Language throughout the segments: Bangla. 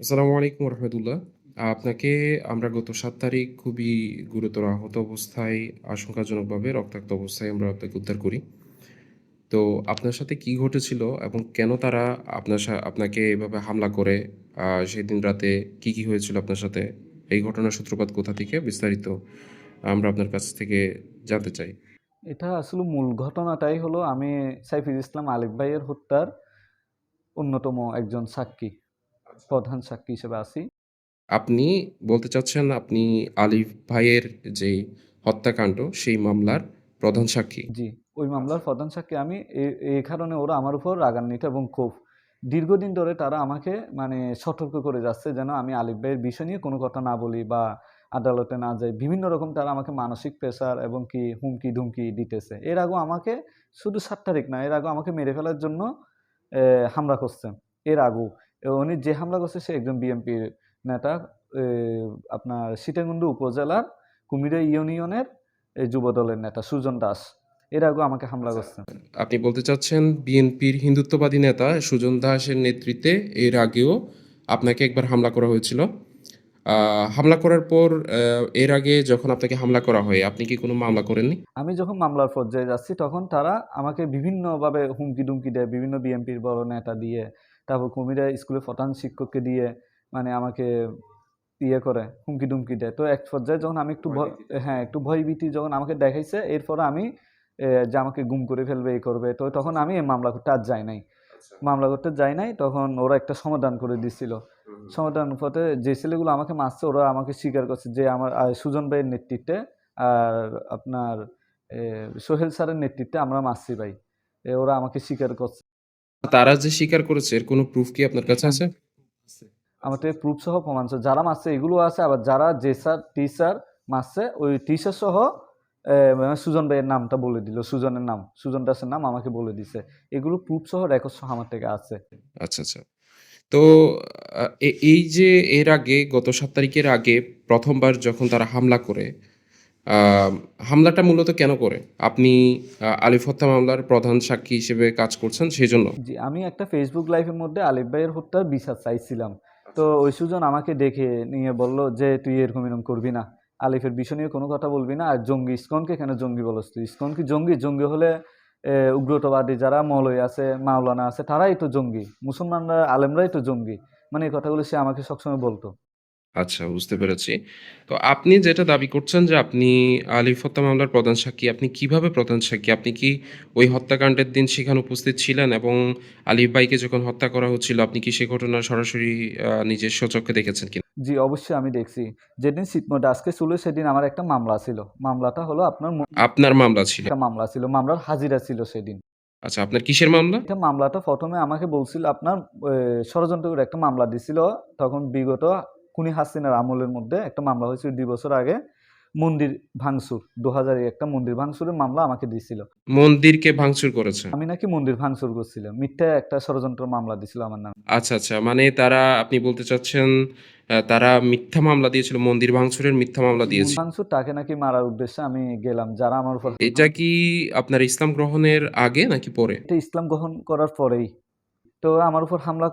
আসসালামু আলাইকুম রহমতুল্লাহ। আপনাকে আমরা গত সাত তারিখ খুবই গুরুতর আহত অবস্থায় আশঙ্কাজনকভাবে রক্তাক্ত অবস্থায় আমরা আপনাকে উদ্ধার করি। তো আপনার সাথে কি ঘটেছিল এবং কেন তারা আপনার আপনাকে এভাবে হামলা করে সেদিন রাতে কি, কি হয়েছিল আপনার সাথে? এই ঘটনার সূত্রপাত কোথা থেকে? বিস্তারিত আমরা আপনার কাছ থেকে জানতে চাই। এটা আসলে মূল ঘটনাটাই হলো আমি সাইফুল ইসলাম আলিফ ভাইয়ের হত্যার অন্যতম একজন সাক্ষী। প্রধান সাক্ষী হিসেবে আছি। আপনি বলতে চাচ্ছেন আপনি আলিফ ভাইয়ের যেই হত্যাকাণ্ড সেই মামলার প্রধান সাক্ষী। জি, ওই মামলার প্রধান সাক্ষী আমি। এই কারণে ওরা আমার উপর রাগান্বিত এবং ক্ষোভ। দীর্ঘদিন ধরে তারা আমাকে মানে সতর্ক করে যাচ্ছে যেন আমি আলিফ ভাইয়ের বিষয় নিয়ে কোনো কথা না বলি বা আদালতে না যাই। বিভিন্ন রকম তারা আমাকে মানসিক প্রেশার এবং কি হুমকি-ধুমকি দিতেছে। এর আগেও আমাকে শুধু সাত তারিখ না, এর আগেও আমাকে মেরে ফেলার জন্য হামলা করছে। এর আগেও। উনি যে হামলা করছে সে একজন বিএনপির নেতা। আপনার সীতাকুণ্ড উপজেলার কুমিরা ইউনিয়নের যুবদলের নেতা সুজন দাস। এর আগেও আমাকে হামলা করছে। আপনি বলতে চাচ্ছেন বিএনপির হিন্দুত্ববাদী নেতা সুজন দাসের নেতৃত্বে এর আগেও আপনাকে একবার হামলা করা হয়েছিল। হামলা করার পর এর আগে যখন আপনাকে হামলা করা হয়, আপনি কি কোনো মামলা করেননি? আমি যখন মামলার পর্যায়ে যাচ্ছি তখন তারা আমাকে বিভিন্নভাবে হুমকি-ধুমকি দেয়। বিভিন্ন বিএনপির বড় নেতা দিয়ে, তারপর কুমিল্লা স্কুলে প্রধান শিক্ষককে দিয়ে মানে আমাকে ইয়ে করে, হুমকি-ধুমকি দেয়। তো এক পর্যায়ে যখন আমি একটু হ্যাঁ, একটু ভয়ভীতি যখন আমাকে দেখাইছে, এরপরে আমি যে আমাকে গুম করে ফেলবে, এই করবে। তো তখন আমি মামলা করতে আর যাই নাই। মামলা করতে যাই নাই, তখন ওরা একটা সমাধান করে দিছিল। সমাধান পথে যে ছেলেগুলো আমাকে মারছে ওরা আমাকে স্বীকার করছে যে আমার সুজন ভাইয়ের নেতৃত্বে আর আপনার সোহেল স্যারের নেতৃত্বে আমরা মারছি ভাই। ওরা আমাকে স্বীকার করছে। তারা যে স্বীকার করেছে এর কোনো প্রুফ কি আপনার কাছে আছে? থেকে প্রুফ সহ প্রমাণ সহ যারা মারছে এগুলো আছে। আবার যারা যে স্যার, টি স্যার মারছে ওই টি স্যার সহ মানে সুজন ভাইয়ের নামটা বলে দিল। সুজনের নাম, সুজন দাসের নাম আমাকে বলে দিছে। এগুলো প্রুফ সহ রেকর্ড সহ আমার থেকে আছে। আচ্ছা, আচ্ছা। তো এই যে এর আগে গত সাত তারিখের আগে প্রথমবার যখন তারা হামলা করে, হামলাটা মূলত কেন করে? আপনি আলিফ হত্যা মামলার প্রধান সাক্ষী হিসেবে কাজ করছেন সেই জন্য জি, আমি একটা ফেসবুক লাইভের মধ্যে আলিফ ভাইয়ের হত্যার বিচার চাইছিলাম। তো ওই সুজন আমাকে দেখে নিয়ে বলল যে, "তুই এরকম, এরকম করবি না। আলিফের বিষয় নিয়ে কোনো কথা বলবি না। আর জঙ্গি ইসকনকে কেন জঙ্গি বলস তুই? ইসকন কি জঙ্গি? জঙ্গি হলে উগ্রতাবাদী যারা মলয় আছে, মাওলানা আছে তারাই তো জঙ্গি। মুসলমানরা আলেমরাই তো জঙ্গি।" মানে এই কথাগুলো সে আমাকে সবসময় বলত। আচ্ছা বুঝতে পেরেছি। তো আপনি যেটা দাবি করছেন যে আপনি আলিফ হত্যা মামলার প্রধান সাক্ষী। আপনি কীভাবে প্রধান সাক্ষী? আপনি কি ওই হত্যাকাণ্ডের দিন সেখানে উপস্থিত ছিলেন এবং আলিফ ভাইকে যখন হত্যা করা হচ্ছিল আপনি কি সে ঘটনা সরাসরি আ নিজের স্বচক্ষে দেখেছেন কিনা? জি, অবশ্যই আমি দেখছি। যেদিন ছিটমহল আজকে ছিল সেদিন আমার একটা মামলা ছিল। মামলাটা হলো আপনার মু আপনার মামলা ছিল। একটা মামলা ছিল। মামলার হাজিরা ছিল সেদিন। আচ্ছা আপনার কিসের মামলা? এটা মামলাটা ১ম এ আমাকে বলছিল আপনার এ ষড়যন্ত্র করে একটা মামলা দিছিল। তখন বিগত খুনি হাসিনার আমলের মধ্যে একটা মামলা হয়েছিল দুই বছর আগে। মন্দির ভাঙচুর ২০০০ এ একটা মন্দির ভাঙচুরের মামলা আমাকে দিছিল। মন্দিরকে ভাঙচুর করেছে। আমি নাকি মন্দির ভাঙচুর করছিলাম। মিথ্যা একটা ষড়যন্ত্র মামলা দিছিল আমার নাম আচ্ছা, আচ্ছা। মানে তারা আপনি বলতে চাচ্ছেন তারা মিথ্যা মামলা দিয়েছিল। মন্দির ভাঙচুরের মিথ্যা মামলা দিয়েছিল। ভাঙচুর তাকে নাকি মারার উদ্দেশ্যে আমি গেলাম। যারা আমার উপর এটা কি আপনার ইসলাম গ্রহণের আগে নাকি পরে? এটা ইসলাম গ্রহণ করার পরেই। তো আমার উপর হামলা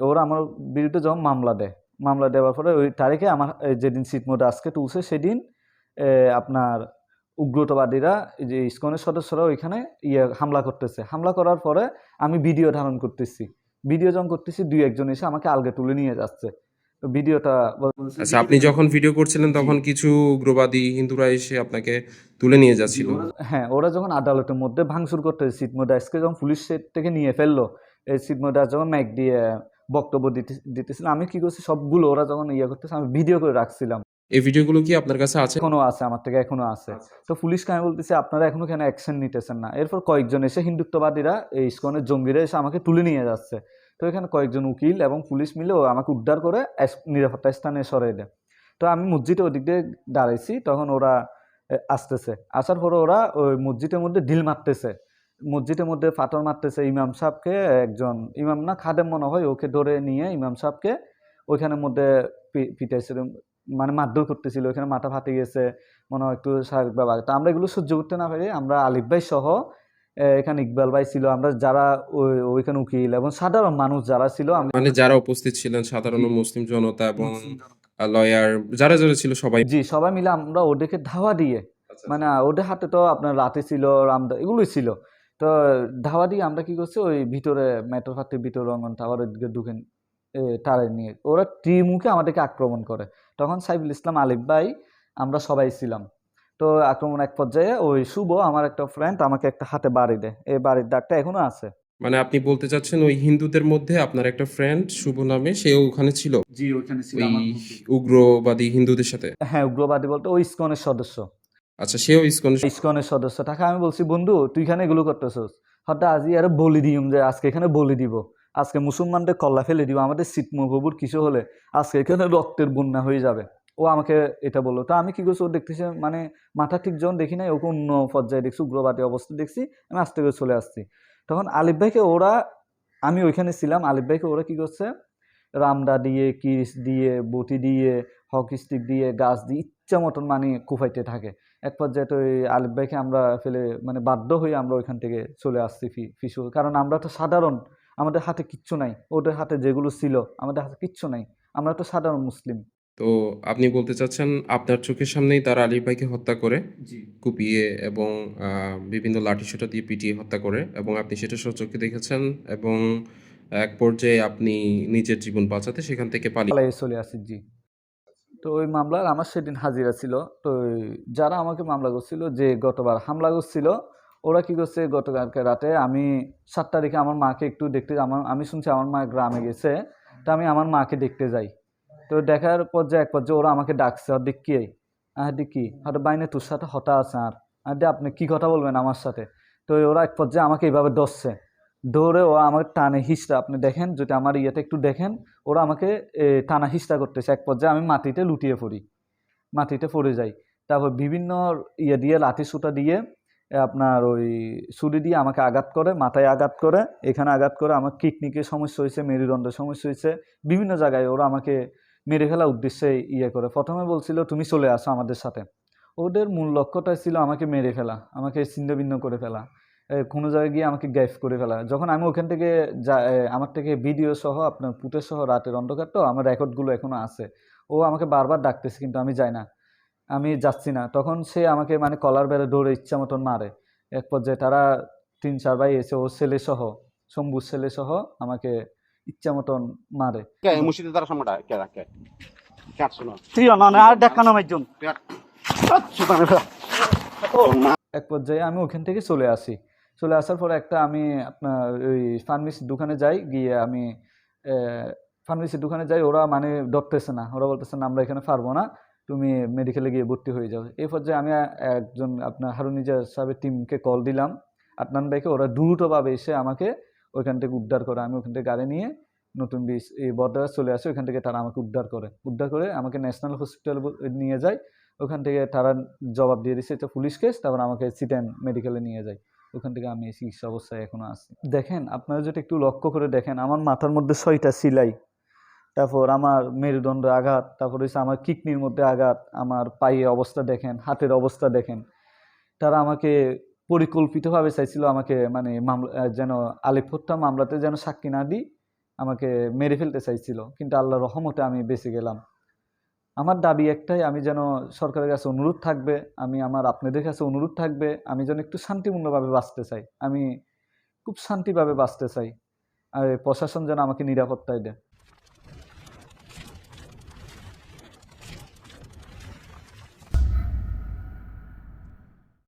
ওরা আমার বিরুদ্ধে যখন মামলা দেয়। মামলা দেওয়ার পরে ওই তারিখে আমার যেদিন ছিটমহল আজকে তুলছে সেদিন আপনার উগ্রতাবাদীরা যে ইস্কনের সদস্যরা ওইখানে ইয়ে হামলা করতেছে। হামলা করার পরে আমি ভিডিও ধারণ করতেছি। ভিডিও যখন করতেছি দুই একজন এসে আমাকে আলগে তুলে নিয়ে যাচ্ছে। তো ভিডিওটা আচ্ছা আপনি যখন ভিডিও করছিলেন তখন কিছু উগ্রবাদী হিন্দুরা এসে আপনাকে তুলে নিয়ে যাচ্ছিল। হ্যাঁ, ওরা যখন আদালতের মধ্যে ভাঙচুর করতেছে ছিটমহল দাসকে যখন পুলিশ সেট থেকে নিয়ে ফেলল, এই দাস যখন মাইক দিয়ে বক্তব্য দিতে দিতেছিল, আমি কি করছি সবগুলো ওরা যখন ইয়ে করতেছে আমি ভিডিও করে রাখছিলাম। এই ভিডিওগুলো কি আপনার কাছে আছে? এখনও আছে আমার থেকে এখনও আছে। তো পুলিশকে আমি বলতেছি আপনারা এখনও কেন অ্যাকশন নিতেছেন না? এরপর কয়েকজন এসে হিন্দুত্ববাদীরা এই ইসকনের জঙ্গিরা এসে আমাকে তুলে নিয়ে যাচ্ছে। তো এখানে কয়েকজন উকিল এবং পুলিশ মিলে আমাকে উদ্ধার করে নিরাপত্তা স্থানে সরাই দেয়। তো আমি মসজিদের ওদিক দিয়ে দাঁড়াইছি তখন ওরা আসতেছে। আসার পরে ওরা ওই মসজিদের মধ্যে ঢিল মারতেছে। মসজিদের মধ্যে পাথর মারতেছে ইমাম সাহেবকে একজন ইমাম না খাদেম মনে হয় ওকে ধরে নিয়ে ইমাম সাহেবকে ওইখানের মধ্যে পিটাইছিল। মানে মারধর করতেছিল। ওইখানে মাথা ফাটে গেছে। মনে হয় একটু শারীরিকভাবে আঘাত। তো আমরা এগুলো সহ্য করতে না পেরে আমরা আলিফ ভাই সহ এখানে ইকবাল ভাই ছিল আমরা যারা ওইখানে উকিল এবং সাধারণ মানুষ যারা ছিল মানে যারা উপস্থিত ছিলেন সাধারণ মুসলিম জনতা এবং লয়ার যারা যারা ছিল সবাই জি সবাই মিলে আমরা ওদেরকে ধাওয়া দিয়ে মানে ওদের হাতে তো আপনার রাতে ছিল রামদা এগুলোই ছিল তো ধাওয়া দিয়ে আমরা কি করছি? ওই ভিতরে মেট্রো ফাটির ভিতরে অঙ্গন টাওয়ার দিকে টারে নিয়ে ওরা ত্রিমুখে আমাদেরকে আক্রমণ করে। তখন সাইফুল ইসলাম আলিফ ভাই আমরা সবাই ছিলাম। তো আক্রমণ এক পর্যায়ে ওই শুভ আমার একটা ফ্রেন্ড আমাকে একটা হাতে বাড়ি দেয়। এই বাড়ির দাগটা এখনও আছে। মানে আপনি বলতে চাচ্ছেন ওই হিন্দুদের মধ্যে আপনার একটা ফ্রেন্ড শুভ নামে সে ওখানে ছিল? জি ওইখানে ওই উগ্রবাদী হিন্দুদের সাথে? হ্যাঁ উগ্রবাদী বলতে ওই ইস্কনের সদস্য। আচ্ছা সেও ইসকনে ইস্কনের সদস্য। তাকে আমি বলছি, বন্ধু, তুই এখানে এগুলো করতেছস? হঠাৎ আজ আর বলি দিম যে, আজকে এখানে বলি দিব। আজকে মুসলমানদের কল্লা ফেলে দিব। আমাদের সিটমো প্রভুর কিছু হলে? আজকে এখানে রক্তের বন্যা হয়ে যাবে। ও আমাকে এটা বলল। তো আমি কি করছি? ও দেখতেছি মানে মাথা ঠিক যখন দেখি নাই, ওকে অন্য পর্যায়ে দেখছি, উগ্রবাদী অবস্থা দেখছি, আমি আস্তে করে চলে আসছি। তখন আলিফ ভাইকে ওরা, আমি ওইখানে ছিলাম, আলিফ ভাইকে ওরা কি করছে? রামদা দিয়ে কিস দিয়ে, বটি দিয়ে, হকি স্টিক দিয়ে, গাছ দিয়ে, ইচ্ছা মতন মানে কুফাইতে থাকে। এক পর্যায়ে তো এই আলিফ ভাইকে আমরা ফেলে মানে বাধ্য হয়ে আমরা ওইখান থেকে চলে আসছি ফি ফিসু কারণ আমরা তো সাধারণ আমাদের হাতে কিচ্ছু নাই। ওদের হাতে যেগুলো ছিল আমাদের হাতে কিচ্ছু নাই। আমরা তো সাধারণ মুসলিম। তো আপনি বলতে চাচ্ছেন আপনার চোখের সামনেই তারা আলী ভাইকে হত্যা করে কুপিয়ে এবং বিভিন্ন লাঠিসোঁটা দিয়ে পিটিয়ে হত্যা করে এবং আপনি সেটা সচক্ষে দেখেছেন এবং এক পর্যায়ে আপনি নিজের জীবন বাঁচাতে সেখান থেকে পালিয়ে চলে আসি জি। তো ওই মামলার আমার সেদিন হাজিরা ছিল। তো যারা আমাকে মামলা করছিল, যে গতবার হামলা করছিল, ওরা কি করছে, গতকালকে রাতে আমি সাত তারিখে আমার মাকে একটু দেখতে, আমার, আমি শুনছি আমার মা গ্রামে গেছে, তো আমি আমার মাকে দেখতে যাই। তো দেখার পর যে এক পর্যায়ে ওরা আমাকে ডাকছে, আর দেখ কি, আর দেখ কি হয়তো বাইনে তোর সাথে হতা আছে আর আর আপনি কি কথা বলবেন আমার সাথে? তো ওরা এক পর্যায়ে আমাকে এইভাবে ডসছে দৌড়ে ও আমাকে টানে হিসটা আপনি দেখেন, যদি আমার ইয়েটা একটু দেখেন, ওরা আমাকে টানা হিস্টা করতেছে। এক পর্যায়ে আমি মাটিতে লুটিয়ে পড়ি। মাটিতে পড়ে যাই। তারপর বিভিন্ন ইয়ে দিয়ে, লাঠি সুতা দিয়ে আপনার ওই ছুরি দিয়ে আমাকে আঘাত করে, মাথায় আঘাত করে, এখানে আঘাত করে, আমার কিডনিকে সমস্যা হয়েছে, মেরুদণ্ডের সমস্যা হয়েছে। বিভিন্ন জায়গায় ওরা আমাকে মেরে ফেলার উদ্দেশ্যে ইয়ে করে। প্রথমে বলছিল, তুমি চলে আসো আমাদের সাথে। ওদের মূল লক্ষ্যটাই ছিল আমাকে মেরে ফেলা, আমাকে ছিন্ন ভিন্ন করে ফেলা। কোনো জায়গায় গিয়ে আমাকে গ্যাফ করে ফেলা। যখন আমি ওখান থেকে যা আমার থেকে ভিডিও সহ আপনার ফুটেজ সহ রাতের অন্ধকার তো আমার রেকর্ডগুলো এখনও আছে। ও আমাকে বারবার ডাকতেছে কিন্তু আমি যাই না। আমি যাচ্ছি না। তখন সে আমাকে মানে কলার বেড়ে দৌড়ে ইচ্ছা মতন মারে। এক পর্যায়ে তারা তিন চার ভাই এসে ও ছেলে সহ শম্ভুর ছেলে সহ আমাকে ইচ্ছা মতন মারে। কে রাখে আর একজন। এক পর্যায়ে আমি ওখান থেকে চলে আসি। চলে আসার পরে একটা আমি আপনার ওই ফার্মেসির দোকানে যাই, গিয়ে আমি ফার্মেসির দোকানে যাই, ওরা মানে ডরতেছে না। ওরা বলতেছে, না, আমরা এখানে পারব না। তুমি মেডিকেলে গিয়ে ভর্তি হয়ে যাও। এই পর্যায়ে আমি একজন আপনার হারুনিজা সাহেবের টিমকে কল দিলাম। আদনান ভাইকে, ওরা দ্রুতভাবে এসে আমাকে ওইখান থেকে উদ্ধার করে। আমি ওখান থেকে গাড়ি নিয়ে নতুন বিচ, এই বর্ডারে চলে আসে, ওইখান থেকে তারা আমাকে উদ্ধার করে। উদ্ধার করে আমাকে ন্যাশনাল হসপিটাল নিয়ে যায়। ওখান থেকে তারা জবাব দিয়ে দিচ্ছে এটা পুলিশ কেস তারপর আমাকে সিটেন মেডিকেলে নিয়ে যায়। ওখান থেকে আমি চিকিৎসা অবস্থায় এখনও আছি। দেখেন, আপনারা যদি একটু লক্ষ্য করে দেখেন, আমার মাথার মধ্যে ছয়টা সিলাই, তারপর আমার মেরুদণ্ড আঘাত, তারপর হচ্ছে আমার কিডনির মধ্যে আঘাত, আমার পায়ে অবস্থা দেখেন, হাতের অবস্থা দেখেন। তারা আমাকে পরিকল্পিতভাবে চাইছিল আমাকে মানে মামলা যেন আলিফ হত্যা মামলাতে যেন সাক্ষী না দিই, আমাকে মেরে ফেলতে চাইছিল। কিন্তু আল্লাহ রহমতে আমি বেঁচে গেলাম। আমার দাবি একটাই, আমি যেন সরকারের কাছে অনুরোধ থাকবে, আমি আমার আপনাদের কাছে অনুরোধ থাকবে, আমি যেন একটু শান্তিপূর্ণভাবে বাঁচতে চাই। আমি খুব শান্তিভাবে বাঁচতে চাই। আর প্রশাসন যেন আমাকে নিরাপত্তায় দেয়।